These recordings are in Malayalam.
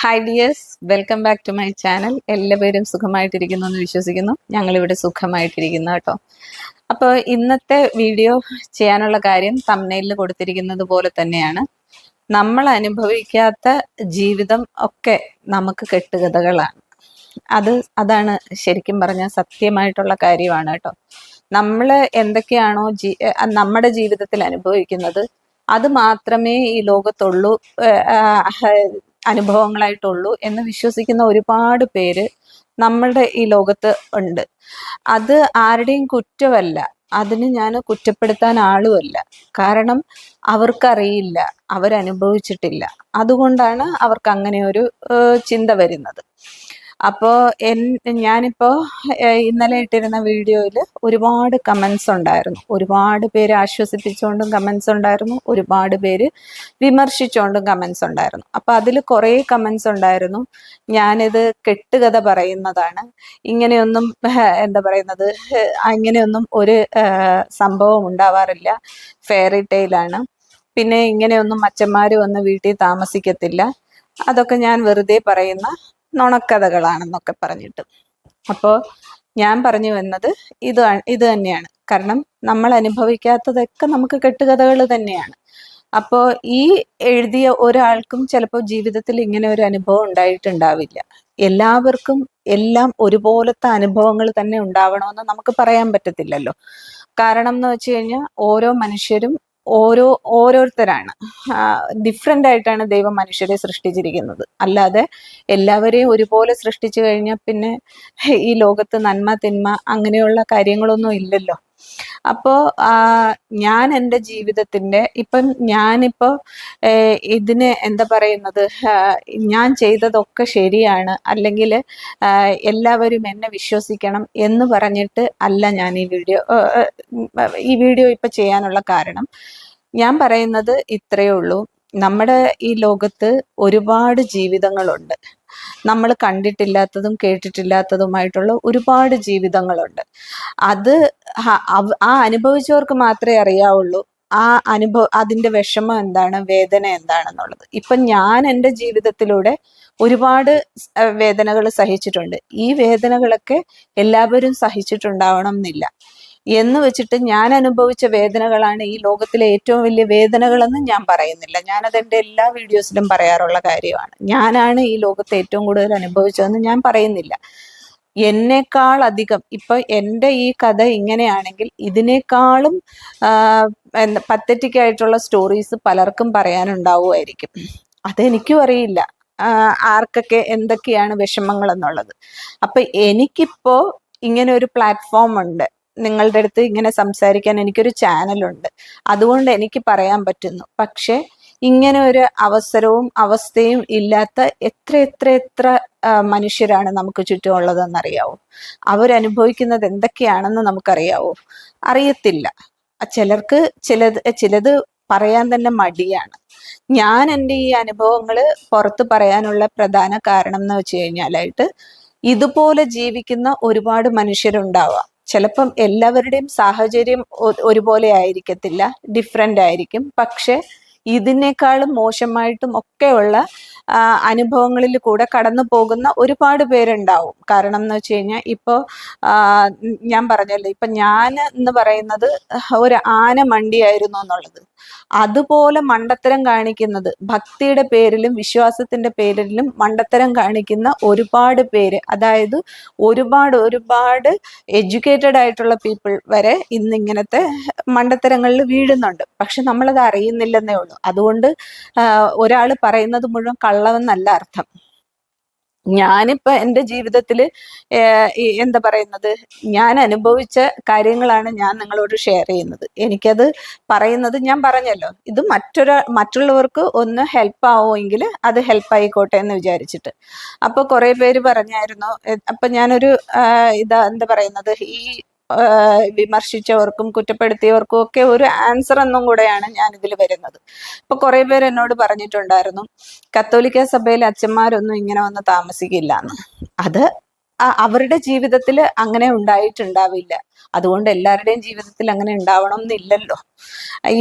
Hi dears welcome back to my channel എല്ലാവരും സുഖമായിട്ടിരിക്കുന്നു എന്ന് വിശ്വസിക്കുന്നു. ഞങ്ങളിവിടെ സുഖമായിട്ടിരിക്കുന്നു കേട്ടോ. അപ്പോൾ ഇന്നത്തെ വീഡിയോ ചെയ്യാനുള്ള കാര്യം തമ്മനയിൽ കൊടുത്തിരിക്കുന്നത് പോലെ തന്നെയാണ്. നമ്മൾ അനുഭവിക്കാത്ത ജീവിതം ഒക്കെ നമുക്ക് കെട്ടുകഥകളാണ്. അത് അതാണ് ശരിക്കും പറഞ്ഞാൽ സത്യമായിട്ടുള്ള കാര്യമാണ് കേട്ടോ. നമ്മൾ എന്തൊക്കെയാണോ നമ്മുടെ ജീവിതത്തിൽ അനുഭവിക്കുന്നത് അത് മാത്രമേ ഈ ലോകത്തുള്ളൂ. അനുഭവങ്ങളായിട്ടുള്ളൂ എന്ന് വിശ്വസിക്കുന്ന ഒരുപാട് പേര് നമ്മളുടെ ഈ ലോകത്ത് ഉണ്ട്. അത് ആരുടെയും കുറ്റമല്ല. അതിന് ഞാൻ കുറ്റപ്പെടുത്താൻ ആളുമല്ല. കാരണം അവർക്കറിയില്ല അവരനുഭവിച്ചിട്ടില്ല. അതുകൊണ്ടാണ് അവർക്ക് അങ്ങനെ ഒരു ചിന്ത വരുന്നത്. അപ്പോൾ എൻ ഞാനിപ്പോൾ ഇന്നലെ ഇട്ടിരുന്ന വീഡിയോയിൽ ഒരുപാട് കമൻസ് ഉണ്ടായിരുന്നു. ഒരുപാട് പേര് ആശ്വസിപ്പിച്ചുകൊണ്ടും കമൻസ് ഉണ്ടായിരുന്നു. ഒരുപാട് പേര് വിമർശിച്ചുകൊണ്ടും കമൻസ് ഉണ്ടായിരുന്നു. അപ്പോൾ അതിൽ കുറേ കമൻസ് ഉണ്ടായിരുന്നു. ഞാനിത് കെട്ടുകഥ പറയുന്നതാണ്. ഇങ്ങനെയൊന്നും എന്താ പറയുന്നത് അങ്ങനെയൊന്നും ഒരു സംഭവം ഉണ്ടാവാറില്ല. ഫെയറി ടെയിലാണ് പിന്നെ ഇങ്ങനെയൊന്നും അച്ഛന്മാർ വന്ന് വീട്ടിൽ താമസിക്കത്തില്ല. അതൊക്കെ ഞാൻ വെറുതെ പറയുന്ന നുണക്കഥകളാണെന്നൊക്കെ പറഞ്ഞിട്ട്. അപ്പോൾ ഞാൻ പറഞ്ഞു വന്നത് ഇത് ഇത് തന്നെയാണ്. കാരണം നമ്മൾ അനുഭവിക്കാത്തതൊക്കെ നമുക്ക് കെട്ടുകഥകൾ തന്നെയാണ്. അപ്പോൾ ഈ എഴുതിയ ഒരാൾക്കും ചിലപ്പോൾ ജീവിതത്തിൽ ഇങ്ങനെ ഒരു അനുഭവം ഉണ്ടായിട്ടുണ്ടാവില്ല. എല്ലാവർക്കും എല്ലാം ഒരുപോലത്തെ അനുഭവങ്ങൾ തന്നെ ഉണ്ടാവണമെന്ന് നമുക്ക് പറയാൻ പറ്റത്തില്ലല്ലോ. കാരണം എന്ന് വെച്ച് കഴിഞ്ഞാൽ ഓരോ മനുഷ്യരും ഓരോ ഓരോരുത്തരാണ്. ഡിഫറെന്റ് ആയിട്ടാണ് ദൈവം മനുഷ്യരെ സൃഷ്ടിച്ചിരിക്കുന്നത്. അല്ലാതെ എല്ലാവരെയും ഒരുപോലെ സൃഷ്ടിച്ചു കഴിഞ്ഞാൽ പിന്നെ ഈ ലോകത്ത് നന്മ തിന്മ അങ്ങനെയുള്ള കാര്യങ്ങളൊന്നും ഇല്ലല്ലോ. അപ്പോൾ ഞാൻ എന്റെ ജീവിതത്തിന്റെ ഇപ്പം ഞാനിപ്പോൾ ഇതിന് എന്താ പറയുന്നത്? ഞാൻ ചെയ്തതൊക്കെ ശരിയാണ്. അല്ലെങ്കിൽ എല്ലാവരും എന്നെ വിശ്വസിക്കണം എന്ന് പറഞ്ഞിട്ട് അല്ല ഞാൻ ഈ വീഡിയോ ഈ വീഡിയോ ഇപ്പം ചെയ്യാനുള്ള കാരണം. ഞാൻ പറയുന്നത് ഇത്രയേ ഉള്ളൂ. നമ്മുടെ ഈ ലോകത്ത് ഒരുപാട് ജീവിതങ്ങളുണ്ട്. നമ്മൾ കണ്ടിട്ടില്ലാത്തതും കേട്ടിട്ടില്ലാത്തതുമായിട്ടുള്ള ഒരുപാട് ജീവിതങ്ങളുണ്ട്. അത് ആ അനുഭവിച്ചവർക്ക് മാത്രമേ അറിയാവുള്ളൂ. ആ അനുഭവ അതിന്റെ വിഷമം എന്താണ് വേദന എന്താണെന്നുള്ളത്. ഇപ്പൊ ഞാൻ എന്റെ ജീവിതത്തിലൂടെ ഒരുപാട് വേദനകൾ സഹിച്ചിട്ടുണ്ട്. ഈ വേദനകളൊക്കെ എല്ലാവരും സഹിച്ചിട്ടുണ്ടാവണം എന്നില്ല. എന്ന് വെച്ചിട്ട് ഞാൻ അനുഭവിച്ച വേദനകളാണ് ഈ ലോകത്തിലെ ഏറ്റവും വലിയ വേദനകളെന്ന് ഞാൻ പറയുന്നില്ല. ഞാനത് എന്റെ എല്ലാ വീഡിയോസിലും പറയാറുള്ള കാര്യമാണ്. ഞാനാണ് ഈ ലോകത്ത് ഏറ്റവും കൂടുതൽ അനുഭവിച്ചതെന്ന് ഞാൻ പറയുന്നില്ല. എന്നേക്കാൾ അധികം ഇപ്പൊ എന്റെ ഈ കഥ ഇങ്ങനെയാണെങ്കിൽ ഇതിനേക്കാളും പത്തറ്റിക് ആയിട്ടുള്ള സ്റ്റോറീസ് പലർക്കും പറയാനുണ്ടാവുമായിരിക്കും. അതെനിക്കും അറിയില്ല. ആർക്കൊക്കെ എന്തൊക്കെയാണ് വിഷമങ്ങൾ എന്നുള്ളത് അപ്പൊ എനിക്കിപ്പോ ഇങ്ങനെ ഒരു പ്ലാറ്റ്ഫോം ഉണ്ട്. നിങ്ങളുടെ അടുത്ത് ഇങ്ങനെ സംസാരിക്കാൻ എനിക്കൊരു ചാനലുണ്ട്. അതുകൊണ്ട് എനിക്ക് പറയാൻ പറ്റുന്നു. പക്ഷെ ഇങ്ങനെ ഒരു അവസരവും അവസ്ഥയും ഇല്ലാത്ത എത്ര എത്ര എത്ര മനുഷ്യരാണ് നമുക്ക് ചുറ്റുമുള്ളതെന്നറിയാവോ? അവരനുഭവിക്കുന്നത് എന്തൊക്കെയാണെന്ന് നമുക്കറിയാവോ? അറിയത്തില്ല. ചിലർക്ക് ചിലത് ചിലത് പറയാൻ തന്നെ മടിയാണ്. ഞാൻ എന്റെ ഈ അനുഭവങ്ങൾ പുറത്ത് പറയാനുള്ള പ്രധാന കാരണം എന്ന് വെച്ച് കഴിഞ്ഞാലായിട്ട് ഇതുപോലെ ജീവിക്കുന്ന ഒരുപാട് മനുഷ്യരുണ്ടാവാം. ചിലപ്പം എല്ലാവരുടെയും സാഹചര്യം ഒരുപോലെ ആയിരിക്കത്തില്ല ഡിഫറെന്റ് ആയിരിക്കും. പക്ഷെ ഇതിനേക്കാളും മോശമായിട്ടും ഒക്കെയുള്ള അനുഭവങ്ങളിൽ കൂടെ കടന്നു പോകുന്ന ഒരുപാട് പേരുണ്ടാവും. കാരണം എന്ന് വെച്ച് കഴിഞ്ഞാൽ ഇപ്പോൾ ഞാൻ പറഞ്ഞല്ലോ ഇപ്പൊ ഞാൻ എന്ന് പറയുന്നത് ഒരു ആന മണ്ടിയായിരുന്നു എന്നുള്ളത്. അതുപോലെ മണ്ടത്തരം കാണിക്കുന്നത് ഭക്തിയുടെ പേരിലും വിശ്വാസത്തിന്റെ പേരിലും മണ്ടത്തരം കാണിക്കുന്ന ഒരുപാട് പേര് അതായത് ഒരുപാട് ഒരുപാട് എഡ്യൂക്കേറ്റഡ് ആയിട്ടുള്ള പീപ്പിൾ വരെ ഇന്ന് ഇങ്ങനത്തെ മണ്ടത്തരങ്ങളിൽ വീഴുന്നുണ്ട്. പക്ഷെ നമ്മളത് അറിയുന്നില്ലെന്നേ ഉള്ളൂ. അതുകൊണ്ട് ഒരാൾ പറയുന്നത് മുഴുവൻ കള്ളമെന്നല്ല അർത്ഥം. ഞാനിപ്പോ എന്റെ ജീവിതത്തിൽ എന്താ പറയുന്നത് ഞാൻ അനുഭവിച്ച കാര്യങ്ങളാണ് ഞാൻ നിങ്ങളോട് ഷെയർ ചെയ്യുന്നത്. എനിക്കത് പറയുന്നത് ഞാൻ പറഞ്ഞല്ലോ. ഇത് മറ്റൊരാ മറ്റുള്ളവർക്ക് ഒന്ന് ഹെൽപ്പ് ആവുമെങ്കിൽ അത് ഹെൽപ്പ് ആയിക്കോട്ടെ എന്ന് വിചാരിച്ചിട്ട്. അപ്പൊ കുറെ പേര് പറഞ്ഞായിരുന്നു അപ്പൊ ഞാനൊരു ഇതാ എന്താ പറയുന്നത് ഈ വിമർശിച്ചവർക്കും കുറ്റപ്പെടുത്തിയവർക്കും ഒക്കെ ഒരു ആൻസർ എന്നും കൂടെയാണ് ഞാൻ ഇതിൽ വരുന്നത്. ഇപ്പൊ കുറെ പേര് എന്നോട് പറഞ്ഞിട്ടുണ്ടായിരുന്നു കത്തോലിക്ക സഭയിൽ അച്ഛന്മാരൊന്നും ഇങ്ങനെ വന്ന് താമസിക്കില്ല എന്ന് അത് അവരുടെ ജീവിതത്തിൽ അങ്ങനെ ഉണ്ടായിട്ടുണ്ടാവില്ല. അതുകൊണ്ട് എല്ലാവരുടെയും ജീവിതത്തിൽ അങ്ങനെ ഉണ്ടാവണം എന്നില്ലല്ലോ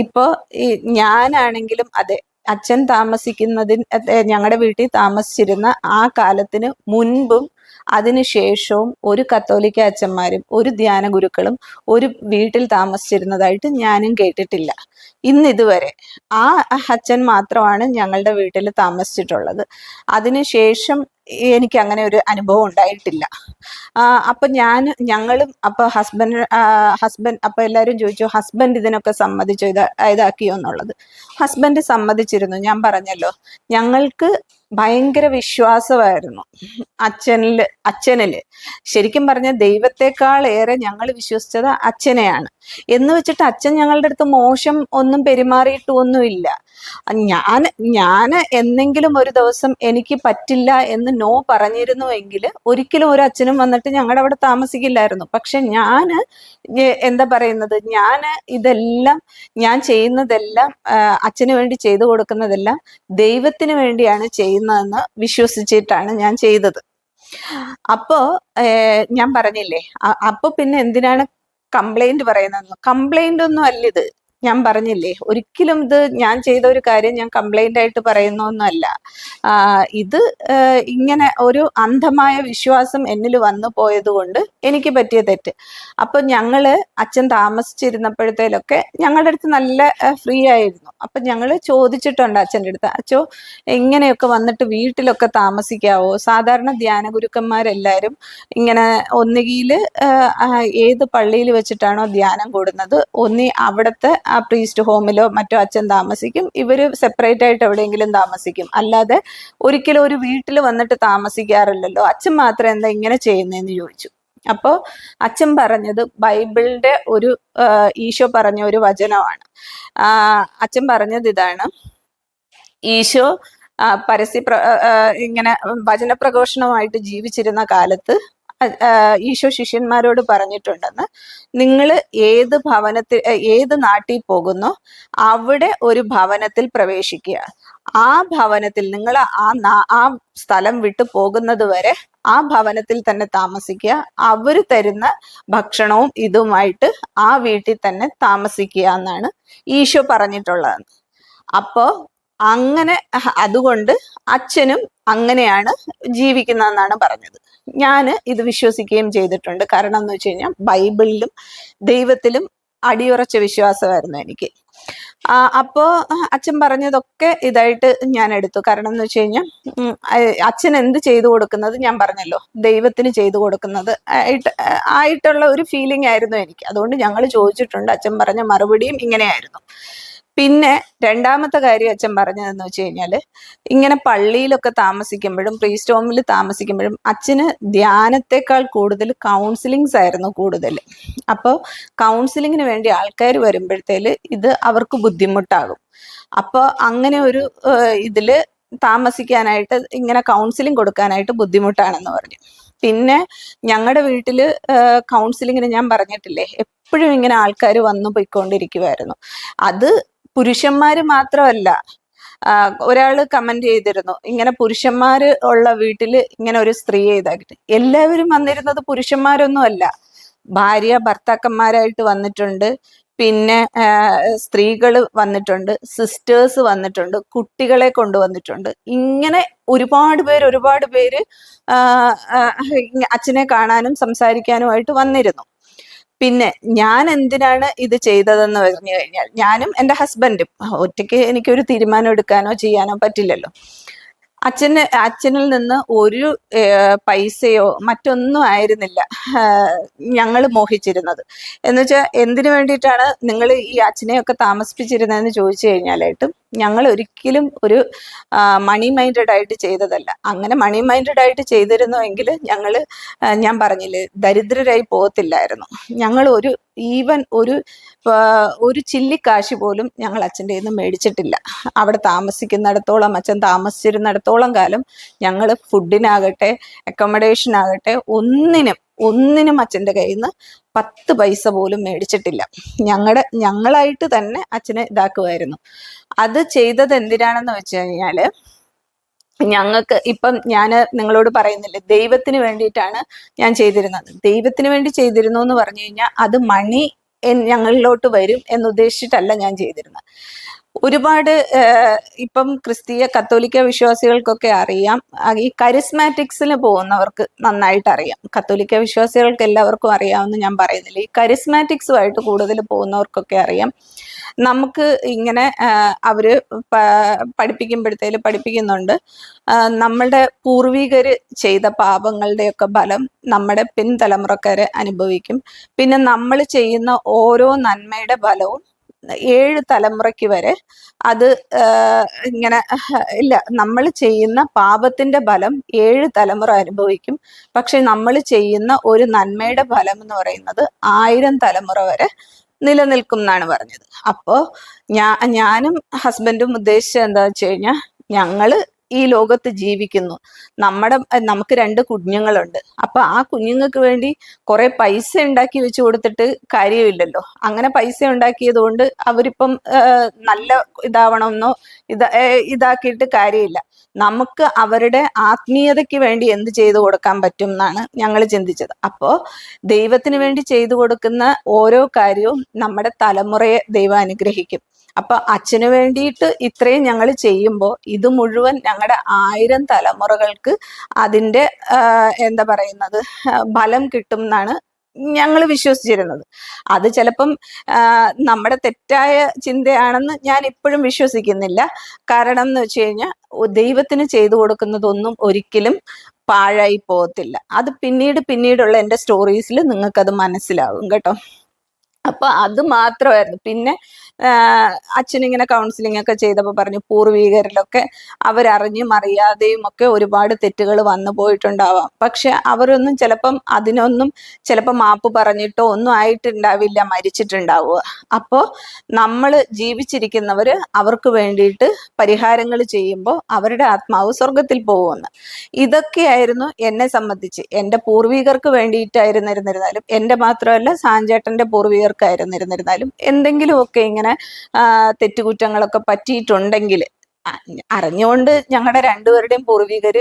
ഇപ്പോ ഈ ഞാനാണെങ്കിലും അതെ അച്ഛൻ താമസിക്കുന്നതിന് ഞങ്ങളുടെ വീട്ടിൽ താമസിച്ചിരുന്ന ആ കാലത്തിന് മുൻപും അതിനുശേഷവും ഒരു കത്തോലിക്ക അച്ഛന്മാരും ഒരു ധ്യാന ഗുരുക്കളും ഒരു വീട്ടിൽ താമസിച്ചിരുന്നതായിട്ട് ഞാനും കേട്ടിട്ടില്ല. ഇന്ന് ഇതുവരെ ആ അച്ഛൻ മാത്രമാണ് ഞങ്ങളുടെ വീട്ടിൽ താമസിച്ചിട്ടുള്ളത്. അതിനുശേഷം എനിക്ക് അങ്ങനെ ഒരു അനുഭവം ഉണ്ടായിട്ടില്ല. അപ്പൊ ഞാൻ ഞങ്ങളും അപ്പൊ ഹസ്ബൻഡ് ഹസ്ബൻഡ് അപ്പൊ എല്ലാവരും ചോദിച്ചു ഹസ്ബൻഡ് ഇതിനൊക്കെ സമ്മതിച്ചു? ഇത് ഇതാക്കിയോ? എന്നുള്ളത്. ഹസ്ബൻഡ് സമ്മതിച്ചിരുന്നു. ഞാൻ പറഞ്ഞല്ലോ ഞങ്ങൾക്ക് ഭയങ്കര വിശ്വാസമായിരുന്നു. അച്ഛനിൽ അച്ഛനിൽ. ശരിക്കും പറഞ്ഞ ദൈവത്തെക്കാൾ ഏറെ ഞങ്ങൾ വിശ്വസിച്ചത് അച്ഛനെയാണ്. എന്ന് വെച്ചിട്ട് അച്ഛൻ ഞങ്ങളുടെ അടുത്ത് മോശം ഒന്നും പെരുമാറിയിട്ടൊന്നുമില്ല. ഞാൻ ഞാൻ എന്തെങ്കിലും ഒരു ദിവസം എനിക്ക് പറ്റില്ല എന്ന് നോ പറഞ്ഞിരുന്നുവെങ്കിൽ ഒരിക്കലും ഒരു അച്ഛനും വന്നിട്ട് ഞങ്ങളുടെ അവിടെ താമസിക്കില്ലായിരുന്നു. പക്ഷെ ഞാൻ എന്താ പറയുന്നത്? ഞാൻ ഇതെല്ലാം ഞാൻ ചെയ്യുന്നതെല്ലാം അച്ഛന് വേണ്ടി ചെയ്തു കൊടുക്കുന്നതെല്ലാം ദൈവത്തിന് വേണ്ടിയാണ് ചെയ്യുന്നതെന്ന് വിശ്വസിച്ചിട്ടാണ് ഞാൻ ചെയ്തത്. അപ്പോ ഞാൻ പറഞ്ഞില്ലേ? അപ്പൊ പിന്നെ എന്തിനാണ് കംപ്ലൈന്റ് പറയുന്ന കംപ്ലൈന്റ് ഒന്നും അല്ല ഇത്. ഞാൻ പറഞ്ഞില്ലേ ഒരിക്കലും ഇത് ഞാൻ ചെയ്ത ഒരു കാര്യം ഞാൻ കംപ്ലൈന്റ് ആയിട്ട് പറയുന്നൊന്നുമല്ല. ഇത് ഇങ്ങനെ ഒരു അന്ധമായ വിശ്വാസം എന്നിൽ വന്നു പോയത് കൊണ്ട് എനിക്ക് പറ്റിയ തെറ്റ്. അപ്പൊ ഞങ്ങൾ അച്ഛൻ താമസിച്ചിരുന്നപ്പോഴത്തേലൊക്കെ ഞങ്ങളുടെ അടുത്ത് നല്ല ഫ്രീ ആയിരുന്നു. അപ്പൊ ഞങ്ങൾ ചോദിച്ചിട്ടുണ്ട് അച്ഛന്റെ അടുത്ത് അച്ഛോ എങ്ങനെയൊക്കെ വന്നിട്ട് വീട്ടിലൊക്കെ താമസിക്കാവോ? സാധാരണ ധ്യാന ഗുരുക്കന്മാരെല്ലാരും ഇങ്ങനെ ഒന്നുകിൽ ഏത് പള്ളിയിൽ വെച്ചിട്ടാണോ ധ്യാനം കൂടുന്നത്? ഒന്നി അവിടുത്തെ ആ പ്രീസ്റ്റ് ഹോമിലോ മറ്റോ അച്ഛൻ താമസിക്കും. ഇവർ സെപ്പറേറ്റ് ആയിട്ട് എവിടെയെങ്കിലും താമസിക്കും. അല്ലാതെ ഒരിക്കലും ഒരു വീട്ടിൽ വന്നിട്ട് താമസിക്കാറില്ലല്ലോ. അച്ഛൻ മാത്രം എന്താ ഇങ്ങനെ ചെയ്യുന്നതെന്ന് ചോദിച്ചു. അപ്പോൾ അച്ഛൻ പറഞ്ഞത് ബൈബിളിന്റെ ഒരു ഈശോ പറഞ്ഞ ഒരു വചനമാണ്. അച്ഛൻ പറഞ്ഞത് ഇതാണ്. ഈശോ പരസ്യ ഇങ്ങനെ വചനപ്രഘോഷണമായിട്ട് ജീവിച്ചിരുന്ന കാലത്ത് ഈശോ ശിഷ്യന്മാരോട് പറഞ്ഞിട്ടുണ്ടെന്ന്. നിങ്ങൾ ഏത് ഭവനത്തിൽ ഏത് നാട്ടിൽ പോകുന്നോ അവിടെ ഒരു ഭവനത്തിൽ പ്രവേശിക്കുക. ആ ഭവനത്തിൽ നിങ്ങൾ ആ ആ സ്ഥലം വിട്ടു പോകുന്നത് വരെ ആ ഭവനത്തിൽ തന്നെ താമസിക്കുക. അവർ തരുന്ന ഭക്ഷണവും ഇതുമായിട്ട് ആ വീട്ടിൽ തന്നെ താമസിക്കുക എന്നാണ് ഈശോ പറഞ്ഞിട്ടുള്ളത് അപ്പോ അങ്ങനെ അതുകൊണ്ട് അച്ഛനും അങ്ങനെയാണ് ജീവിക്കുന്നതെന്നാണ് പറഞ്ഞത്. ഞാൻ ഇത് വിശ്വസിക്കുകയും ചെയ്തിട്ടുണ്ട്. കാരണം എന്ന് വെച്ച് കഴിഞ്ഞാൽ ബൈബിളിലും ദൈവത്തിലും അടിയുറച്ച വിശ്വാസമായിരുന്നു എനിക്ക്. അപ്പോ അച്ഛൻ പറഞ്ഞതൊക്കെ ഇതായിട്ട് ഞാൻ എടുത്തു. കാരണം എന്ന് വെച്ച് കഴിഞ്ഞാൽ അച്ഛൻ എന്ത് ചെയ്തു കൊടുക്കുന്നത് ഞാൻ പറഞ്ഞല്ലോ. ദൈവത്തിന് ചെയ്തു കൊടുക്കുന്നത് ആയിട്ട് ആയിട്ടുള്ള ഒരു ഫീലിംഗ് ആയിരുന്നു എനിക്ക്. അതുകൊണ്ട് ഞങ്ങൾ ചോദിച്ചിട്ടുണ്ട്. അച്ഛൻ പറഞ്ഞ മറുപടിയും ഇങ്ങനെയായിരുന്നു. പിന്നെ രണ്ടാമത്തെ കാര്യം അച്ഛൻ പറഞ്ഞതെന്ന് വെച്ച് കഴിഞ്ഞാൽ ഇങ്ങനെ പള്ളിയിലൊക്കെ താമസിക്കുമ്പോഴും പ്രീസ്റ്റ് താമസിക്കുമ്പോഴും അച്ഛന് ധ്യാനത്തെക്കാൾ കൂടുതൽ കൗൺസിലിങ്സ് ആയിരുന്നു കൂടുതൽ അപ്പോൾ കൗൺസിലിങ്ങിന് വേണ്ടി ആൾക്കാർ വരുമ്പോഴത്തേൽ ഇത് അവർക്ക് ബുദ്ധിമുട്ടാകും. അപ്പോൾ അങ്ങനെ ഒരു ഇതിൽ താമസിക്കാനായിട്ട് ഇങ്ങനെ കൗൺസിലിംഗ് കൊടുക്കാനായിട്ട് ബുദ്ധിമുട്ടാണെന്ന് പറഞ്ഞു. പിന്നെ ഞങ്ങളുടെ വീട്ടിൽ കൗൺസിലിങ്ങിന് ഞാൻ പറഞ്ഞിട്ടില്ലേ എപ്പോഴും ഇങ്ങനെ ആൾക്കാർ വന്നു പോയിക്കൊണ്ടിരിക്കുമായിരുന്നു അത് പുരുഷന്മാര് മാത്രമല്ല ഒരാൾ കമന്റ് ചെയ്തിരുന്നു ഇങ്ങനെ പുരുഷന്മാര് ഉള്ള വീട്ടിൽ ഇങ്ങനെ ഒരു സ്ത്രീയെ ഇതാക്കിട്ട് എല്ലാവരും വന്നിരുന്നത് പുരുഷന്മാരൊന്നും അല്ല ഭാര്യ ഭർത്താക്കന്മാരായിട്ട് വന്നിട്ടുണ്ട് പിന്നെ സ്ത്രീകൾ വന്നിട്ടുണ്ട് സിസ്റ്റേഴ്സ് വന്നിട്ടുണ്ട് കുട്ടികളെ കൊണ്ടുവന്നിട്ടുണ്ട്. ഇങ്ങനെ ഒരുപാട് പേര് ഒരുപാട് പേര് അച്ഛനെ കാണാനും സംസാരിക്കാനുമായിട്ട് വന്നിരുന്നു. പിന്നെ ഞാൻ എന്തിനാണ് ഇത് ചെയ്തതെന്ന് പറഞ്ഞു കഴിഞ്ഞാൽ ഞാനും എന്റെ ഹസ്ബൻഡും ഒറ്റയ്ക്ക് എനിക്കൊരു തീരുമാനം എടുക്കാനോ ചെയ്യാനോ പറ്റില്ലല്ലോ. അച്ഛന് അച്ഛനിൽ നിന്ന് ഒരു പൈസയോ മറ്റൊന്നും ആയിരുന്നില്ല ഞങ്ങൾ മോഹിച്ചിരുന്നത്. എന്ന് വെച്ചാൽ എന്തിനു വേണ്ടിയിട്ടാണ് നിങ്ങൾ ഈ അച്ഛനെയൊക്കെ താമസിപ്പിച്ചിരുന്നതെന്ന് ചോദിച്ചു കഴിഞ്ഞാലായിട്ടും ഞങ്ങൾ ഒരിക്കലും ഒരു മണി മൈൻഡഡ് ആയിട്ട് ചെയ്തതല്ല. അങ്ങനെ മണി മൈൻഡഡ് ആയിട്ട് ചെയ്തിരുന്നുവെങ്കിൽ ഞങ്ങൾ ഞാൻ പറഞ്ഞില്ലേ ദരിദ്രരായി പോകത്തില്ലായിരുന്നു. ഞങ്ങൾ ഒരു ഈവൻ ഒരു ഒരു ചില്ലിക്കാശ് പോലും ഞങ്ങൾ അച്ഛന്റെ നിന്ന് മേടിച്ചിട്ടില്ല. അവിടെ താമസിക്കുന്നിടത്തോളം അച്ഛൻ താമസിച്ചിരുന്നിടത്തോളം കാലം ഞങ്ങൾ ഫുഡിനാകട്ടെ അക്കോമഡേഷൻ ആകട്ടെ ഒന്നിനും ഒന്നിനും അച്ഛന്റെ കയ്യിൽ നിന്ന് പത്ത് പൈസ പോലും മേടിച്ചിട്ടില്ല. ഞങ്ങളുടെ ഞങ്ങളായിട്ട് തന്നെ അച്ഛനെ ഇതാക്കുമായിരുന്നു അത് ചെയ്തത് എന്തിനാണെന്ന് വെച്ച് കഴിഞ്ഞാൽ ഞങ്ങൾക്ക് ഇപ്പം ഞാൻ നിങ്ങളോട് പറയുന്നില്ലേ ദൈവത്തിന് വേണ്ടിയിട്ടാണ് ഞാൻ ചെയ്തിരുന്നത്. ദൈവത്തിന് വേണ്ടി ചെയ്തിരുന്നു എന്ന് പറഞ്ഞു കഴിഞ്ഞാൽ അത് മണി ഞങ്ങളിലോട്ട് വരും എന്നുദ്ദേശിച്ചിട്ടല്ല ഞാൻ ചെയ്തിരുന്നത്. ഒരുപാട് ഇപ്പം ക്രിസ്തീയ കത്തോലിക്ക വിശ്വാസികൾക്കൊക്കെ അറിയാം. ഈ കരിസ്മാറ്റിക്സിന് പോകുന്നവർക്ക് നന്നായിട്ട് അറിയാം. കത്തോലിക്ക വിശ്വാസികൾക്ക് എല്ലാവർക്കും അറിയാമെന്ന് ഞാൻ പറയുന്നില്ല. ഈ കരിസ്മാറ്റിക്സുമായിട്ട് കൂടുതൽ പോകുന്നവർക്കൊക്കെ അറിയാം. നമുക്ക് ഇങ്ങനെ അവർ അവർ പ- പഠിപ്പിക്കുമ്പോഴത്തേൽ പഠിപ്പിക്കുന്നുണ്ട്. നമ്മളുടെ പൂർവികര് ചെയ്ത പാപങ്ങളുടെയൊക്കെ ഫലം നമ്മുടെ പിൻതലമുറക്കാരെ അനുഭവിക്കും. പിന്നെ നമ്മൾ ചെയ്യുന്ന ഓരോ നന്മയുടെ ഫലവും ഏഴ് തലമുറയ്ക്ക് വരെ അത് ഇങ്ങനെ ഇല്ല നമ്മൾ ചെയ്യുന്ന പാപത്തിന്റെ ഫലം ഏഴ് തലമുറ അനുഭവിക്കും. പക്ഷെ നമ്മൾ ചെയ്യുന്ന ഒരു നന്മയുടെ ഫലം എന്ന് പറയുന്നത് ആയിരം തലമുറ വരെ നിലനിൽക്കും എന്നാണ് പറഞ്ഞത്. അപ്പോ ഞാ ഞാനും ഹസ്ബൻഡും ഉദ്ദേശിച്ചത് എന്താ വെച്ച് കഴിഞ്ഞാൽ ഞങ്ങൾ ഈ ലോകത്ത് ജീവിക്കുന്നു. നമ്മുടെ നമുക്ക് രണ്ട് കുഞ്ഞുങ്ങളുണ്ട്. അപ്പൊ ആ കുഞ്ഞുങ്ങൾക്ക് വേണ്ടി കുറെ പൈസ ഉണ്ടാക്കി വെച്ചു കൊടുത്തിട്ട് കാര്യമില്ലല്ലോ. അങ്ങനെ പൈസ ഉണ്ടാക്കിയത് കൊണ്ട് അവരിപ്പം നല്ല ഇതാവണമെന്നോ ഇത ഇതാക്കിയിട്ട് കാര്യമില്ല. നമുക്ക് അവരുടെ ആത്മീയതയ്ക്ക് വേണ്ടി എന്ത് ചെയ്തു കൊടുക്കാൻ പറ്റും എന്നാണ് ഞങ്ങൾ ചിന്തിച്ചത്. അപ്പോ ദൈവത്തിന് വേണ്ടി ചെയ്തു കൊടുക്കുന്ന ഓരോ കാര്യവും നമ്മുടെ തലമുറയെ ദൈവം അനുഗ്രഹിക്കും. അപ്പൊ അച്ഛന് വേണ്ടിയിട്ട് ഇത്രയും ഞങ്ങൾ ചെയ്യുമ്പോൾ ഇത് മുഴുവൻ ഞങ്ങളുടെ ആയിരം തലമുറകൾക്ക് അതിന്റെ എന്താ പറയുന്നത് ഫലം കിട്ടും എന്നാണ് ഞങ്ങൾ വിശ്വസിച്ചിരുന്നത്. അത് ചിലപ്പം നമ്മുടെ തെറ്റായ ചിന്തയാണെന്ന് ഞാൻ ഇപ്പോഴും വിശ്വസിക്കുന്നില്ല. കാരണം എന്ന് വെച്ച് കഴിഞ്ഞാൽ ദൈവത്തിന് ചെയ്തു കൊടുക്കുന്നതൊന്നും ഒരിക്കലും പാഴായി പോകത്തില്ല. അത് പിന്നീട് പിന്നീടുള്ള എന്റെ സ്റ്റോറീസിൽ നിങ്ങൾക്കത് മനസ്സിലാവും കേട്ടോ. അപ്പൊ അത് മാത്രമായിരുന്നു. പിന്നെ അച്ഛനിങ്ങനെ കൗൺസിലിംഗ് ഒക്കെ ചെയ്തപ്പോൾ പറഞ്ഞു പൂർവീകരിലൊക്കെ അവരറിഞ്ഞും അറിയാതെയും ഒക്കെ ഒരുപാട് തെറ്റുകൾ വന്നു പോയിട്ടുണ്ടാവാം. പക്ഷെ അവരൊന്നും ചിലപ്പം അതിനൊന്നും ചിലപ്പോൾ മാപ്പ് പറഞ്ഞിട്ടോ ഒന്നും ആയിട്ടുണ്ടാവില്ല മരിച്ചിട്ടുണ്ടാവുക. അപ്പോൾ നമ്മൾ ജീവിച്ചിരിക്കുന്നവർ അവർക്ക് വേണ്ടിയിട്ട് പരിഹാരങ്ങൾ ചെയ്യുമ്പോൾ അവരുടെ ആത്മാവ് സ്വർഗത്തിൽ പോകുമെന്ന് ഇതൊക്കെയായിരുന്നു എന്നെ സംബന്ധിച്ച്. എന്റെ പൂർവികർക്ക് വേണ്ടിയിട്ടായിരുന്നിരുന്നിരുന്നാലും എന്റെ മാത്രമല്ല സാഞ്ചേട്ടന്റെ പൂർവികർക്കായിരുന്നിരുന്നിരുന്നാലും എന്തെങ്കിലുമൊക്കെ ഇങ്ങനെ ആ, തെറ്റുകുറ്റങ്ങളൊക്കെ പറ്റിയിട്ടുണ്ടെങ്കിൽ അറിഞ്ഞുകൊണ്ട് ഞങ്ങളുടെ രണ്ടുപേരുടെയും പൂർവികർ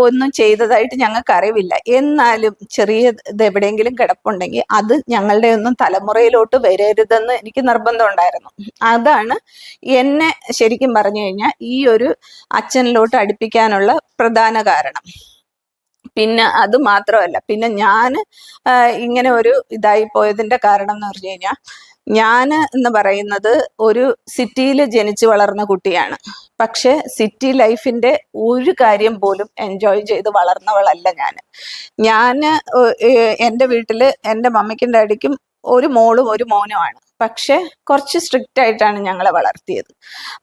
ഒന്നും ചെയ്തതായിട്ട് ഞങ്ങൾക്ക് അറിവില്ല എന്നാലും ചെറിയ ഇത് എവിടെയെങ്കിലും കിടപ്പുണ്ടെങ്കിൽ അത് ഞങ്ങളുടെ ഒന്നും തലമുറയിലോട്ട് വരരുതെന്ന് എനിക്ക് നിർബന്ധമുണ്ടായിരുന്നു. അതാണ് എന്നെ ശരിക്കും പറഞ്ഞു കഴിഞ്ഞാൽ ഈ ഒരു അച്ഛനിലോട്ട് അടുപ്പിക്കാനുള്ള പ്രധാന കാരണം. പിന്നെ അത് മാത്രമല്ല പിന്നെ ഞാൻ ഇങ്ങനെ ഒരു ഇതായി പോയതിന്റെ കാരണം എന്ന് പറഞ്ഞു കഴിഞ്ഞാൽ ഞാൻ എന്ന് പറയുന്നത് ഒരു സിറ്റിയിൽ ജനിച്ചു വളർന്ന കുട്ടിയാണ്. പക്ഷെ സിറ്റി ലൈഫിന്റെ ഒരു കാര്യം പോലും എൻജോയ് ചെയ്ത് വളർന്നവളല്ല ഞാൻ ഞാൻ എന്റെ വീട്ടിൽ എന്റെ മമ്മിക്കും ഡാഡിക്കും ഒരു മോളും ഒരു മോനുമാണ്. പക്ഷെ കുറച്ച് സ്ട്രിക്റ്റ് ആയിട്ടാണ് ഞങ്ങളെ വളർത്തിയത്.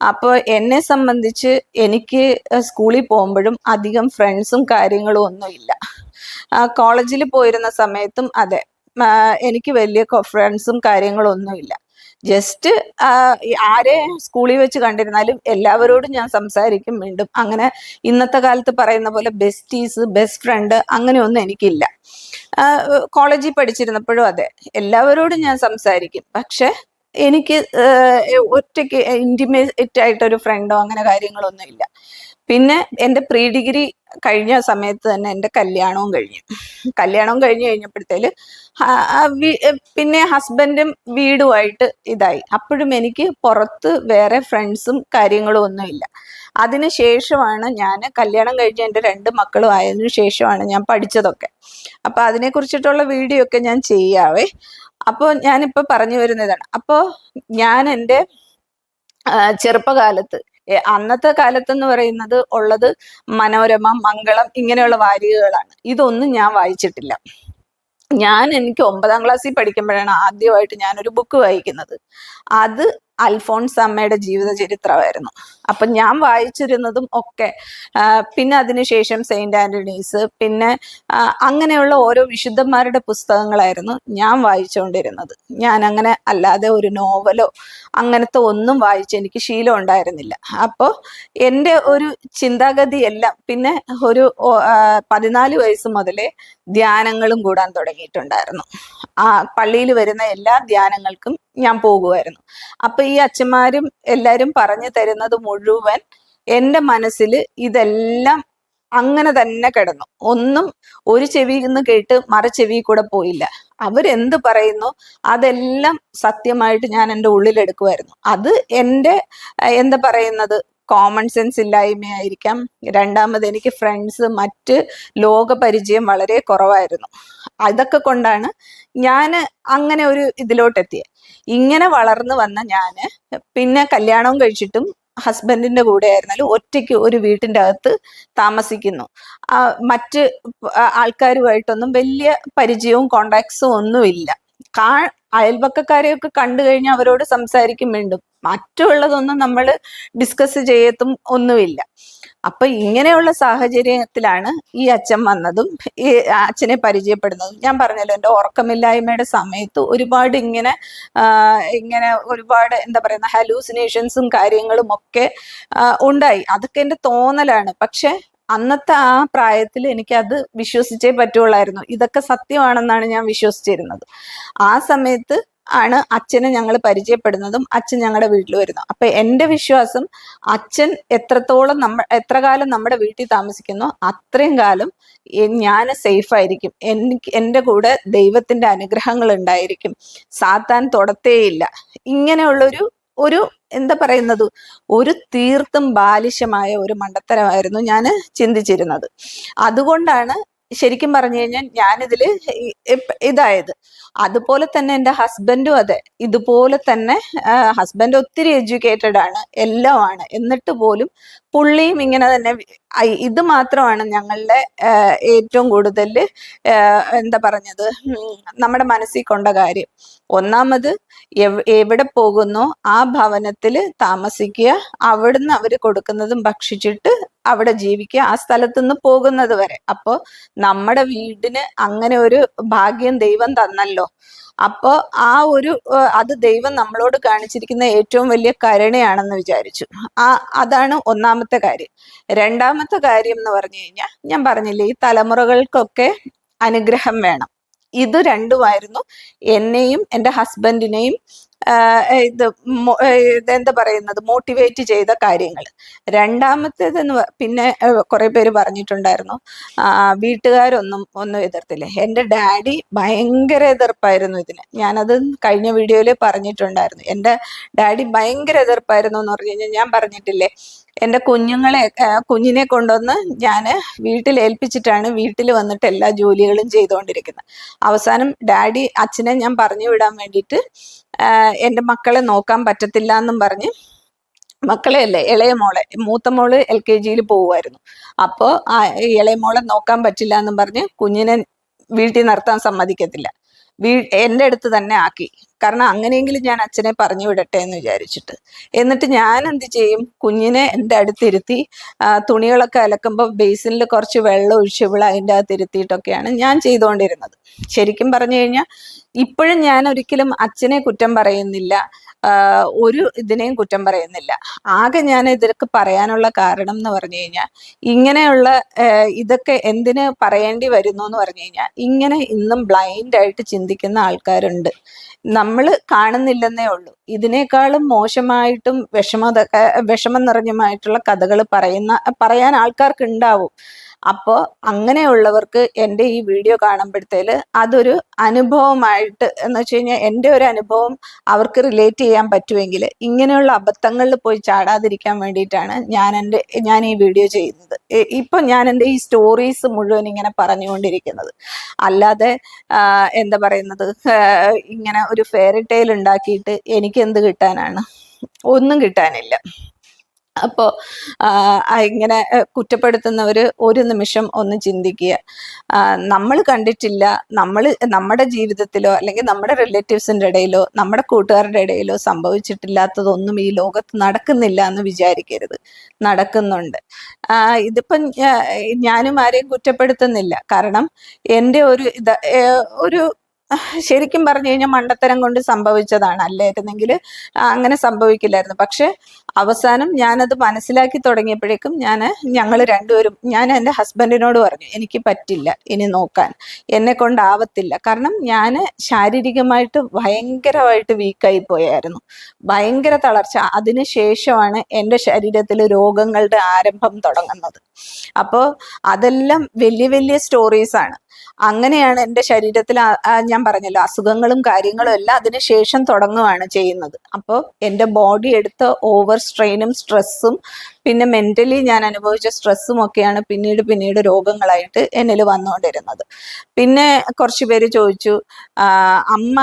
അപ്പോൾ എന്നെ സംബന്ധിച്ച് എനിക്ക് സ്കൂളിൽ പോകുമ്പോഴും അധികം ഫ്രണ്ട്സും കാര്യങ്ങളും ഒന്നുമില്ല. കോളേജിൽ പോയിരുന്ന സമയത്തും അതെ എനിക്ക് വലിയ ഫ്രണ്ട്സും കാര്യങ്ങളും ഒന്നുമില്ല ജസ്റ്റ് ആരെ സ്കൂളിൽ വെച്ച് കണ്ടിരുന്നാലും എല്ലാവരോടും ഞാൻ സംസാരിക്കും വീണ്ടും അങ്ങനെ ഇന്നത്തെ കാലത്ത് പറയുന്ന പോലെ ബെസ്റ്റീസ് ബെസ്റ്റ് ഫ്രണ്ട് അങ്ങനെയൊന്നും എനിക്കില്ല. കോളേജിൽ പഠിച്ചിരുന്നപ്പോഴും അതെ. എല്ലാവരോടും ഞാൻ സംസാരിക്കും. പക്ഷെ എനിക്ക് ഒറ്റയ്ക്ക് ഇന്റിമേറ്റ് ആയിട്ടൊരു ഫ്രണ്ടോ അങ്ങനെ കാര്യങ്ങളൊന്നും ഇല്ല. പിന്നെ എന്റെ പ്രീ ഡിഗ്രി കഴിഞ്ഞ സമയത്ത് തന്നെ എന്റെ കല്യാണവും കഴിഞ്ഞു. കല്യാണവും കഴിഞ്ഞു കഴിഞ്ഞപ്പോഴത്തേൽ പിന്നെ ഹസ്ബൻഡും വീടുമായിട്ട് ഇതായി. അപ്പോഴും എനിക്ക് പുറത്ത് വേറെ ഫ്രണ്ട്സും കാര്യങ്ങളും ഒന്നുമില്ല അതിന് ശേഷമാണ് ഞാൻ കല്യാണം കഴിഞ്ഞ് എന്റെ രണ്ട് മക്കളും ആയതിനു ശേഷമാണ് ഞാൻ പഠിച്ചതൊക്കെ. അപ്പോൾ അതിനെ കുറിച്ചിട്ടുള്ള വീഡിയോ ഒക്കെ ഞാൻ ചെയ്യാവേ. അപ്പോൾ ഞാനിപ്പോ പറഞ്ഞു വരുന്നതാണ്. അപ്പോൾ ഞാൻ എന്റെ ചെറുപ്പകാലത്ത് അന്നത്തെ കാലത്ത് എന്ന് പറയുന്നത് ഉള്ളത് മനോരമ മംഗളം ഇങ്ങനെയുള്ള വാരികകളാണ്. ഇതൊന്നും ഞാൻ വായിച്ചിട്ടില്ല. ഞാൻ എനിക്ക് ഒമ്പതാം ക്ലാസ്സിൽ പഠിക്കുമ്പോഴാണ് ആദ്യമായിട്ട് ഞാനൊരു ബുക്ക് വായിക്കുന്നത്. അത് അൽഫോൺസ് അമ്മയുടെ ജീവിത ചരിത്രമായിരുന്നു അപ്പം ഞാൻ വായിച്ചിരുന്നതും ഒക്കെ പിന്നെ അതിനുശേഷം സെയിന്റ് ആന്റണീസ് പിന്നെ അങ്ങനെയുള്ള ഓരോ വിശുദ്ധന്മാരുടെ പുസ്തകങ്ങളായിരുന്നു ഞാൻ വായിച്ചുകൊണ്ടിരുന്നത്. ഞാൻ അങ്ങനെ അല്ലാതെ ഒരു നോവലോ അങ്ങനത്തെ ഒന്നും വായിച്ച് എനിക്ക് ശീലം ഉണ്ടായിരുന്നില്ല. അപ്പോൾ എന്റെ ഒരു ചിന്താഗതി എല്ലാം പിന്നെ ഒരു പതിനാല് വയസ്സ് മുതലേ ധ്യാനങ്ങളും കൂടാൻ തുടങ്ങിയിട്ടുണ്ടായിരുന്നു. ആ പള്ളിയിൽ വരുന്ന എല്ലാ ധ്യാനങ്ങൾക്കും ഞാൻ പോകുമായിരുന്നു. അപ്പൊ ഈ അച്ഛന്മാരും എല്ലാരും പറഞ്ഞു തരുന്നത് മുഴുവൻ എന്റെ മനസ്സിൽ ഇതെല്ലാം അങ്ങനെ തന്നെ കിടന്നു. ഒന്നും ഒരു ചെവിയിൽ നിന്ന് കേട്ട് മറ ചെവി കൂടെ പോയില്ല. അവരെന്ത് പറയുന്നു? അതെല്ലാം സത്യമായിട്ട് ഞാൻ എന്റെ ഉള്ളിലെടുക്കുമായിരുന്നു അത് എന്റെ എന്താ പറയുന്നത്? കോമൺ സെൻസ് ഇല്ലായ്മയായിരിക്കാം. രണ്ടാമത് എനിക്ക് ഫ്രണ്ട്സ് മറ്റ് ലോകപരിചയം വളരെ കുറവായിരുന്നു. അതൊക്കെ കൊണ്ടാണ് ഞാൻ അങ്ങനെ ഒരു ഇതിലോട്ടെത്തിയത് ഇങ്ങനെ വളർന്നു വന്ന ഞാൻ പിന്നെ കല്യാണവും കഴിച്ചിട്ടും ഹസ്ബൻഡിന്റെ കൂടെ ആയിരുന്നാലും ഒറ്റയ്ക്ക് ഒരു വീട്ടിന്റെ അകത്ത് താമസിക്കുന്നു. മറ്റ് ആൾക്കാരുമായിട്ടൊന്നും വലിയ പരിചയവും കോണ്ടാക്ട്സും ഒന്നുമില്ല. കാ അയൽപക്കക്കാരെയൊക്കെ കണ്ടു കഴിഞ്ഞാൽ അവരോട് സംസാരിക്കും വീണ്ടും. മറ്റുള്ളതൊന്നും നമ്മൾ ഡിസ്കസ് ചെയ്യത്തും ഒന്നുമില്ല. അപ്പൊ ഇങ്ങനെയുള്ള സാഹചര്യത്തിലാണ് ഈ അച്ഛൻ വന്നതും ഈ അച്ഛനെ പരിചയപ്പെടുന്നതും. ഞാൻ പറഞ്ഞല്ലോ എന്റെ ഉറക്കമില്ലായ്മയുടെ സമയത്ത് ഒരുപാട് ഇങ്ങനെ ഇങ്ങനെ ഒരുപാട് എന്താ പറയുന്ന ഹലൂസിനേഷൻസും കാര്യങ്ങളും ഒക്കെ ഉണ്ടായി. അതൊക്കെ എന്റെ തോന്നലാണ്. പക്ഷെ അന്നത്തെ ആ പ്രായത്തിൽ എനിക്ക് അത് വിശ്വസിച്ചേ പറ്റുള്ളായിരുന്നു. ഇതൊക്കെ സത്യമാണെന്നാണ് ഞാൻ വിശ്വസിച്ചിരുന്നത്. ആ സമയത്ത് ആണ് അച്ഛനെ ഞങ്ങൾ പരിചയപ്പെടുന്നതും അച്ഛൻ ഞങ്ങളുടെ വീട്ടിൽ വരുന്നു. അപ്പൊ എന്റെ വിശ്വാസം അച്ഛൻ എത്രത്തോളം നമ്മ എത്ര കാലം നമ്മുടെ വീട്ടിൽ താമസിക്കുന്നു അത്രയും കാലം ഞാൻ സേഫ് ആയിരിക്കും. എനിക്ക് എന്റെ കൂടെ ദൈവത്തിന്റെ അനുഗ്രഹങ്ങൾ ഉണ്ടായിരിക്കും. സാത്താൻ തൊടത്തേയില്ല ഇങ്ങനെയുള്ളൊരു ഒരു എന്താ പറയുന്നത്? ഒരു തീർത്തും ബാലിശമായ ഒരു മണ്ടത്തരമായിരുന്നു ഞാൻ ചിന്തിച്ചിരുന്നത്. അതുകൊണ്ടാണ് ശരിക്കും പറഞ്ഞു കഴിഞ്ഞാൽ ഇപ്പ- ഇതായത്. അതുപോലെ തന്നെ എന്റെ ഹസ്ബൻഡും അതെ. ഇതുപോലെ തന്നെ ഹസ്ബൻഡ് ഒത്തിരി എഡ്യൂക്കേറ്റഡ് ആണ് എല്ലാം ആണ് എന്നിട്ട് പോലും പുള്ളിയും ഇങ്ങനെ തന്നെ ഇത് മാത്രമാണ് ഞങ്ങളുടെ ഏറ്റവും കൂടുതൽ എന്താ പറഞ്ഞത് നമ്മുടെ മനസ്സിൽ കൊണ്ട കാര്യം. ഒന്നാമത് എവിടെ പോകുന്നു ആ ഭവനത്തിൽ താമസിക്കുക അവിടുന്ന് അവർ കൊടുക്കുന്നതും ഭക്ഷിച്ചിട്ട് അവിടെ ജീവിക്കുക ആ സ്ഥലത്തു നിന്ന് പോകുന്നത് വരെ. അപ്പോൾ നമ്മുടെ വീടിന് അങ്ങനെ ഒരു ഭാഗ്യം ദൈവം തന്നല്ലോ. അപ്പോ ആ ഒരു അത് ദൈവം നമ്മളോട് കാണിച്ചിരിക്കുന്ന ഏറ്റവും വലിയ കരുണയാണെന്ന് വിചാരിച്ചു. ആ അതാണ് ഒന്നാമത്തെ കാര്യം. രണ്ടാമത്തെ കാര്യം എന്ന് പറഞ്ഞു കഴിഞ്ഞാൽ ഞാൻ പറഞ്ഞില്ലേ ഈ തലമുറകൾക്കൊക്കെ അനുഗ്രഹം വേണം. ഇത് രണ്ടുമായിരുന്നു. എന്നെയും എന്റെ ഹസ്ബൻഡിനെയും ഇത് എന്താ പറയുന്നത്? മോട്ടിവേറ്റ് ചെയ്ത കാര്യങ്ങൾ. രണ്ടാമത്തേത് എന്ന് പിന്നെ കുറെ പേര് പറഞ്ഞിട്ടുണ്ടായിരുന്നു. വീട്ടുകാരൊന്നും ഒന്നും എതിർത്തില്ല. എന്റെ ഡാഡി ഭയങ്കര എതിർപ്പായിരുന്നു ഇതിന്. ഞാനത് കഴിഞ്ഞ വീഡിയോയിൽ പറഞ്ഞിട്ടുണ്ടായിരുന്നു. എന്റെ ഡാഡി ഭയങ്കര എതിർപ്പായിരുന്നു എന്ന് പറഞ്ഞു കഴിഞ്ഞാൽ ഞാൻ പറഞ്ഞിട്ടില്ലേ? എന്റെ കുഞ്ഞുങ്ങളെ കുഞ്ഞിനെ കൊണ്ടുവന്ന് ഞാൻ വീട്ടിൽ ഏൽപ്പിച്ചിട്ടാണ് വീട്ടിൽ വന്നിട്ട് എല്ലാ ജോലികളും ചെയ്തുകൊണ്ടിരിക്കുന്നത്. അവസാനം ഡാഡി അച്ഛനെ ഞാൻ പറഞ്ഞു വിടാൻ വേണ്ടിയിട്ട് എന്റെ മക്കളെ നോക്കാൻ പറ്റത്തില്ല എന്നും പറഞ്ഞ് മക്കളെ അല്ലേ ഇളയ മോളെ മൂത്ത മോൾ എൽ കെ ജിയിൽ പോവുമായിരുന്നു അപ്പോൾ ആ ഇളയ മോളെ നോക്കാൻ പറ്റില്ല എന്നും പറഞ്ഞ് കുഞ്ഞിനെ വീട്ടിൽ നിർത്താൻ സമ്മതിക്കത്തില്ല. വീ എന്റെ അടുത്ത് തന്നെ ആക്കി. കാരണം അങ്ങനെയെങ്കിലും ഞാൻ അച്ഛനെ പറഞ്ഞു വിടട്ടെ എന്ന് വിചാരിച്ചിട്ട്. എന്നിട്ട് ഞാൻ എന്ത് ചെയ്യും? കുഞ്ഞിനെ എന്റെ അടുത്തിരുത്തി തുണികളൊക്കെ അലക്കുമ്പോൾ ബേസിനിൽ കുറച്ച് വെള്ളം ഒഴിച്ച് ഇവിടെ അതിന്റെ അകത്ത് ഇരുത്തിയിട്ടൊക്കെയാണ് ഞാൻ ചെയ്തുകൊണ്ടിരുന്നത് ശരിക്കും പറഞ്ഞു കഴിഞ്ഞാൽ ഇപ്പോഴും ഞാൻ ഒരിക്കലും അച്ഛനെ കുറ്റം പറയുന്നില്ല. ഒരു ഇതിനെയും കുറ്റം പറയുന്നില്ല. ആകെ ഞാൻ ഇതൊക്കെ പറയാനുള്ള കാരണം എന്ന് പറഞ്ഞു കഴിഞ്ഞാൽ ഇങ്ങനെയുള്ള ഇതൊക്കെ എന്തിന് പറയേണ്ടി വരുന്നു എന്ന് പറഞ്ഞു കഴിഞ്ഞാൽ ഇങ്ങനെ ഇന്നും ബ്ലൈൻഡ് ആയിട്ട് ചിന്തിക്കുന്ന ആൾക്കാരുണ്ട്. നമ്മൾ കാണുന്നില്ലെന്നേ ഉള്ളൂ. ഇതിനേക്കാളും മോശമായിട്ടും വിഷമത വിഷമം നിറഞ്ഞുമായിട്ടുള്ള കഥകൾ പറയുന്ന പറയാൻ ആൾക്കാർക്ക് ഉണ്ടാവും. അപ്പോൾ അങ്ങനെയുള്ളവർക്ക് എന്റെ ഈ വീഡിയോ കാണുമ്പോഴത്തേൽ അതൊരു അനുഭവമായിട്ട് എന്ന് വെച്ച് കഴിഞ്ഞാൽ എന്റെ ഒരു അനുഭവം അവർക്ക് റിലേറ്റ് ചെയ്യാൻ പറ്റുമെങ്കിൽ ഇങ്ങനെയുള്ള അബദ്ധങ്ങളിൽ പോയി ചാടാതിരിക്കാൻ വേണ്ടിയിട്ടാണ് ഞാൻ എന്റെ ഞാൻ ഈ വീഡിയോ ചെയ്യുന്നത്. ഇപ്പൊ ഞാൻ എന്റെ ഈ സ്റ്റോറീസ് മുഴുവൻ ഇങ്ങനെ പറഞ്ഞുകൊണ്ടിരിക്കുന്നത്. അല്ലാതെ എന്താ പറയുന്നത് ഇങ്ങനെ ഒരു ഫെയറി ടെയിൽ ഉണ്ടാക്കിയിട്ട് എനിക്ക് എന്ത് കിട്ടാനാണ്? ഒന്നും കിട്ടാനില്ല. അപ്പോൾ ഇങ്ങനെ കുറ്റപ്പെടുത്തുന്നവർ ഒരു നിമിഷം ഒന്ന് ചിന്തിക്കുക. നമ്മൾ കണ്ടിട്ടില്ല നമ്മൾ നമ്മുടെ ജീവിതത്തിലോ അല്ലെങ്കിൽ നമ്മുടെ റിലേറ്റീവ്സിന്റെ ഇടയിലോ നമ്മുടെ കൂട്ടുകാരുടെ ഇടയിലോ സംഭവിച്ചിട്ടില്ലാത്തതൊന്നും ഈ ലോകത്ത് നടക്കുന്നില്ല എന്ന് വിചാരിക്കരുത്. നടക്കുന്നുണ്ട്. ഇതിപ്പം ഞാനും ആരെയും കുറ്റപ്പെടുത്തുന്നില്ല. കാരണം എന്റെ ഒരു ഇത് ഒരു ശരിക്കും പറഞ്ഞു കഴിഞ്ഞാൽ മണ്ടത്തരം കൊണ്ട് സംഭവിച്ചതാണ്. അല്ലായിരുന്നെങ്കിൽ അങ്ങനെ സംഭവിക്കില്ലായിരുന്നു. പക്ഷെ അവസാനം ഞാനത് മനസ്സിലാക്കി തുടങ്ങിയപ്പോഴേക്കും ഞാൻ ഞങ്ങൾ രണ്ടുപേരും ഞാൻ എന്റെ ഹസ്ബൻഡിനോട് പറഞ്ഞു എനിക്ക് പറ്റില്ല ഇനി നോക്കാൻ. എന്നെ കൊണ്ടാവത്തില്ല കാരണം ഞാൻ ശാരീരികമായിട്ട് ഭയങ്കരമായിട്ട് വീക്കായി പോയായിരുന്നു. ഭയങ്കര തളർച്ച. അതിന് ശേഷമാണ് എന്റെ ശരീരത്തിൽ രോഗങ്ങളുടെ ആരംഭം തുടങ്ങുന്നത്. അപ്പോൾ അതെല്ലാം വലിയ വലിയ സ്റ്റോറീസാണ് അങ്ങനെയാണ് എന്റെ ശരീരത്തിൽ ഞാൻ പറഞ്ഞല്ലോ അസുഖങ്ങളും കാര്യങ്ങളും എല്ലാം അതിന് ശേഷം തുടങ്ങുകയാണ് ചെയ്യുന്നത്. അപ്പോൾ എന്റെ ബോഡി എടുത്ത ഓവർ സ്ട്രെയിനും സ്ട്രെസ്സും പിന്നെ മെന്റലി ഞാൻ അനുഭവിച്ച സ്ട്രെസ്സും ഒക്കെയാണ് പിന്നീട് പിന്നീട് രോഗങ്ങളായിട്ട് എന്നിൽ വന്നുകൊണ്ടിരുന്നത്. പിന്നെ കുറച്ച് പേര് ചോദിച്ചു അമ്മ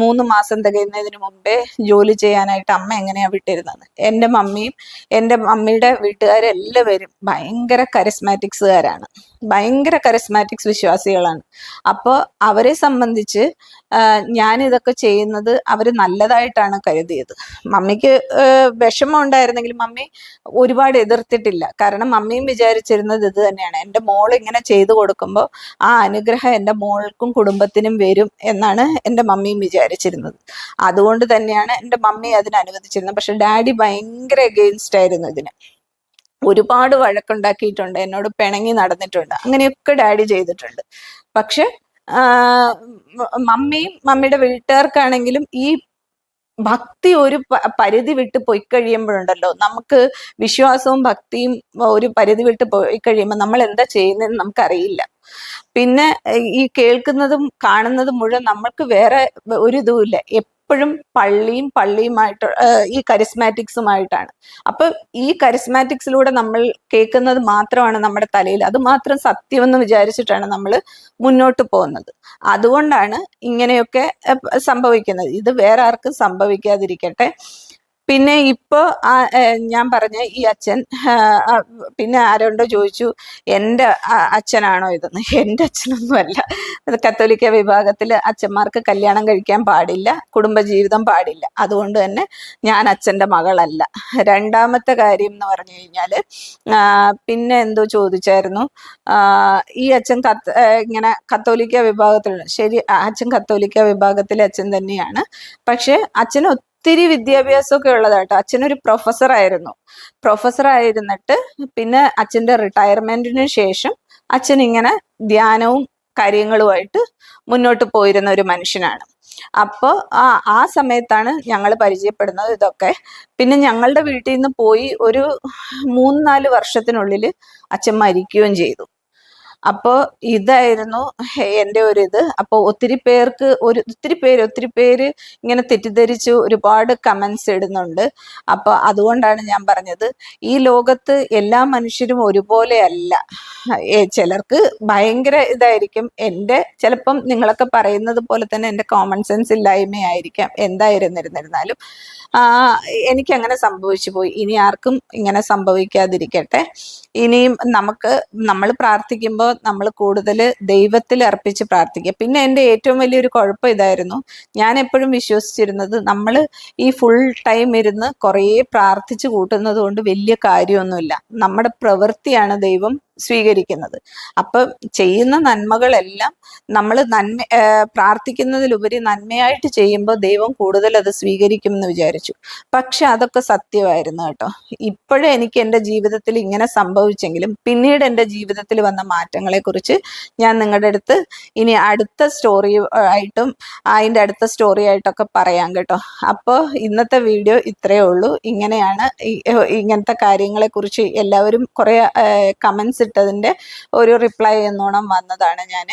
മൂന്ന് മാസം തികയുന്നതിന് മുമ്പേ ജോലി ചെയ്യാനായിട്ട് അമ്മ എങ്ങനെയാണ് വിട്ടിരുന്നത്? എന്റെ മമ്മിയും എന്റെ മമ്മിയുടെ വീട്ടുകാരെല്ലാവരും ഭയങ്കര കരിസ്മാറ്റിക്സുകാരാണ് ഭയങ്കര കരസ്മാറ്റിക്സ് വിശ്വാസികളാണ്. അപ്പോൾ അവരെ സംബന്ധിച്ച് ഞാൻ ഇതൊക്കെ ചെയ്യുന്നത് അവർ നല്ലതായിട്ടാണ് കരുതിയത്. മമ്മിക്ക് വിഷമം ഉണ്ടായിരുന്നെങ്കിലും മമ്മി ഒരുപാട് എതിർത്തിട്ടില്ല. കാരണം മമ്മിയും വിചാരിച്ചിരുന്നത് ഇത് തന്നെയാണ്. എന്റെ മോൾ ഇങ്ങനെ ചെയ്തു കൊടുക്കുമ്പോൾ ആ അനുഗ്രഹം എന്റെ മോൾക്കും കുടുംബത്തിനും വരും എന്നാണ് എന്റെ മമ്മിയും വിചാരിച്ചിരുന്നത്. അതുകൊണ്ട് തന്നെയാണ് എന്റെ മമ്മി അതിന് അനുവദിച്ചിരുന്നത്. പക്ഷെ ഡാഡി ഭയങ്കര എഗെയിൻസ്റ്റ് ആയിരുന്നു ഇതിന്. ഒരുപാട് വഴക്കുണ്ടാക്കിയിട്ടുണ്ട്. എന്നോട് പിണങ്ങി നടന്നിട്ടുണ്ട്. അങ്ങനെയൊക്കെ ഡാഡി ചെയ്തിട്ടുണ്ട്. പക്ഷെ മമ്മിയും മമ്മിയുടെ വീട്ടുകാർക്കാണെങ്കിലും ഈ ഭക്തി ഒരു പരിധി വിട്ട് പോയി കഴിയുമ്പോഴുണ്ടല്ലോ. നമുക്ക് വിശ്വാസവും ഭക്തിയും ഒരു പരിധി വിട്ട് പോയി കഴിയുമ്പോൾ നമ്മൾ എന്താ ചെയ്യുന്നതെന്ന് നമുക്കറിയില്ല. പിന്നെ ഈ കേൾക്കുന്നതും കാണുന്നതും മുഴുവൻ നമ്മൾക്ക് വേറെ ഒരു ഇതുമില്ല എപ്പോഴും പള്ളിയും പള്ളിയുമായിട്ട് ഈ കരിസ്മാറ്റിക്സുമായിട്ടാണ് അപ്പൊ ഈ കരിസ്മാറ്റിക്സിലൂടെ നമ്മൾ കേൾക്കുന്നത് മാത്രമാണ് നമ്മുടെ തലയിൽ. അത് മാത്രം സത്യമെന്ന് വിചാരിച്ചിട്ടാണ് നമ്മൾ മുന്നോട്ട് പോകുന്നത്. അതുകൊണ്ടാണ് ഇങ്ങനെയൊക്കെ സംഭവിക്കുന്നത്. ഇത് വേറെ ആർക്കും സംഭവിക്കാതിരിക്കട്ടെ. പിന്നെ ഇപ്പോ ഞാൻ പറഞ്ഞ ഈ അച്ഛൻ പിന്നെ ആരോണ്ടോ ചോദിച്ചു എന്റെ അച്ഛനാണോ ഇതെന്ന് എന്റെ അച്ഛനൊന്നുമല്ല. കത്തോലിക്ക വിഭാഗത്തിൽ അച്ഛന്മാർക്ക് കല്യാണം കഴിക്കാൻ പാടില്ല കുടുംബജീവിതം പാടില്ല. അതുകൊണ്ട് തന്നെ ഞാൻ അച്ഛന്റെ മകളല്ല. രണ്ടാമത്തെ കാര്യം എന്ന് പറഞ്ഞു കഴിഞ്ഞാൽ പിന്നെ എന്തോ ചോദിച്ചായിരുന്നു ഈ അച്ഛൻ കത്ത് ഇങ്ങനെ കത്തോലിക്ക വിഭാഗത്തിലുള്ള ശരി അച്ഛൻ കത്തോലിക്ക വിഭാഗത്തിലെ അച്ഛൻ തന്നെയാണ്. പക്ഷേ അച്ഛന് ഒത്തിരി വിദ്യാഭ്യാസമൊക്കെ ഉള്ളതാട്ടോ. അച്ഛനൊരു പ്രൊഫസർ ആയിരുന്നു. പ്രൊഫസർ ആയിരുന്നിട്ട് പിന്നെ അച്ഛന്റെ റിട്ടയർമെന്റിന് ശേഷം അച്ഛൻ ഇങ്ങനെ ധ്യാനവും കാര്യങ്ങളുമായിട്ട് മുന്നോട്ട് പോയിരുന്ന ഒരു മനുഷ്യനാണ്. അപ്പോൾ ആ ആ സമയത്താണ് ഞങ്ങൾ പരിചയപ്പെടുന്നത് ഇതൊക്കെ. പിന്നെ ഞങ്ങളുടെ വീട്ടിൽ നിന്ന് പോയി ഒരു മൂന്ന് നാല് വർഷത്തിനുള്ളിൽ അച്ഛൻ മരിക്കുകയും ചെയ്തു. അപ്പോൾ ഇതായിരുന്നു എന്റെ ഒരു ഇത് അപ്പോൾ ഒത്തിരി പേർക്ക് ഒരു ഒത്തിരി പേര് ഒത്തിരി പേര് ഇങ്ങനെ തെറ്റിദ്ധരിച്ചു ഒരുപാട് കമൻസ് ഇടുന്നുണ്ട്. അപ്പോൾ അതുകൊണ്ടാണ് ഞാൻ പറഞ്ഞത് ഈ ലോകത്ത് എല്ലാ മനുഷ്യരും ഒരുപോലെ അല്ല ചിലർക്ക് ഭയങ്കര ഇതായിരിക്കും. എന്റെ ചിലപ്പം നിങ്ങളൊക്കെ പറയുന്നത് പോലെ തന്നെ എന്റെ കോമൺ സെൻസ് ഇല്ലായ്മയായിരിക്കാം. എന്തായിരുന്നിരുന്നിരുന്നാലും എനിക്ക് അങ്ങനെ സംഭവിച്ചു പോയി. ഇനി ആർക്കും ഇങ്ങനെ സംഭവിക്കാതിരിക്കട്ടെ. ഇനിയും നമുക്ക് നമ്മൾ പ്രാർത്ഥിക്കുമ്പോൾ നമ്മൾ കൂടുതൽ ദൈവത്തിൽ അർപ്പിച്ച് പ്രാർത്ഥിക്കുക. പിന്നെ എന്റെ ഏറ്റവും വലിയൊരു കുഴപ്പം ഇതായിരുന്നു. ഞാൻ എപ്പോഴും വിശ്വസിച്ചിരുന്നത് നമ്മൾ ഈ ഫുൾ ടൈം ഇരുന്ന് കുറേ പ്രാർത്ഥിച്ച് കൂട്ടുന്നത് കൊണ്ട് വലിയ കാര്യമൊന്നുമില്ല. നമ്മുടെ പ്രവൃത്തിയാണ് ദൈവം സ്വീകരിക്കുന്നത്. അപ്പം ചെയ്യുന്ന നന്മകളെല്ലാം നമ്മൾ നന്മ പ്രാർത്ഥിക്കുന്നതിലുപരി നന്മയായിട്ട് ചെയ്യുമ്പോൾ ദൈവം കൂടുതൽ അത് സ്വീകരിക്കും എന്ന് വിചാരിച്ചു. പക്ഷെ അതൊക്കെ സത്യമായിരുന്നു കേട്ടോ. ഇപ്പോഴേ എനിക്ക് എന്റെ ജീവിതത്തിൽ ഇങ്ങനെ സംഭവിച്ചെങ്കിലും പിന്നീട് എന്റെ ജീവിതത്തിൽ വന്ന മാറ്റങ്ങളെ കുറിച്ച് ഞാൻ നിങ്ങളുടെ അടുത്ത് ഇനി അടുത്ത സ്റ്റോറി ആയിട്ടും അതിന്റെ അടുത്ത സ്റ്റോറി ആയിട്ടൊക്കെ പറയാം കേട്ടോ. അപ്പോൾ ഇന്നത്തെ വീഡിയോ ഇത്രയേ ഉള്ളൂ. ഇങ്ങനെയാണ് ഇങ്ങനത്തെ കാര്യങ്ങളെ കുറിച്ച് എല്ലാവരും കുറേ കമൻസ് ഇട്ടതിന്റെ ഒരു റിപ്ലൈ എന്നോണം വന്നതാണ് ഞാൻ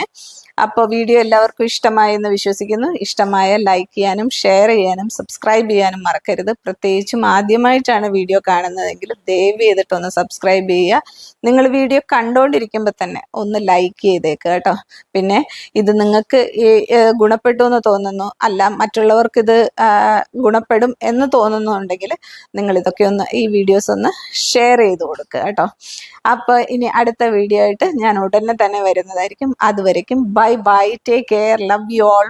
അപ്പോൾ വീഡിയോ എല്ലാവർക്കും ഇഷ്ടമായെന്ന് വിശ്വസിക്കുന്നു. ഇഷ്ടമായ ലൈക്ക് ചെയ്യാനും ഷെയർ ചെയ്യാനും സബ്സ്ക്രൈബ് ചെയ്യാനും മറക്കരുത്. പ്രത്യേകിച്ചും ആദ്യമായിട്ടാണ് വീഡിയോ കാണുന്നതെങ്കിൽ ദയവ് ചെയ്തിട്ടൊന്ന് സബ്സ്ക്രൈബ് ചെയ്യുക. നിങ്ങൾ വീഡിയോ കണ്ടുകൊണ്ടിരിക്കുമ്പോൾ തന്നെ ഒന്ന് ലൈക്ക് ചെയ്തേക്ക് കേട്ടോ. പിന്നെ ഇത് നിങ്ങൾക്ക് ഗുണപ്പെട്ടു എന്ന് തോന്നുന്നു. അല്ല മറ്റുള്ളവർക്ക് ഇത് ഗുണപ്പെടും എന്ന് തോന്നുന്നുണ്ടെങ്കിൽ നിങ്ങൾ ഇതൊക്കെ ഒന്ന് ഈ വീഡിയോസ് ഒന്ന് ഷെയർ ചെയ്ത് കൊടുക്കുക കേട്ടോ. അപ്പോൾ ഇനി അടുത്ത വീഡിയോ ആയിട്ട് ഞാൻ ഉടനെ തന്നെ വരുന്നതായിരിക്കും. അതുവരയ്ക്കും bye bye take care love you all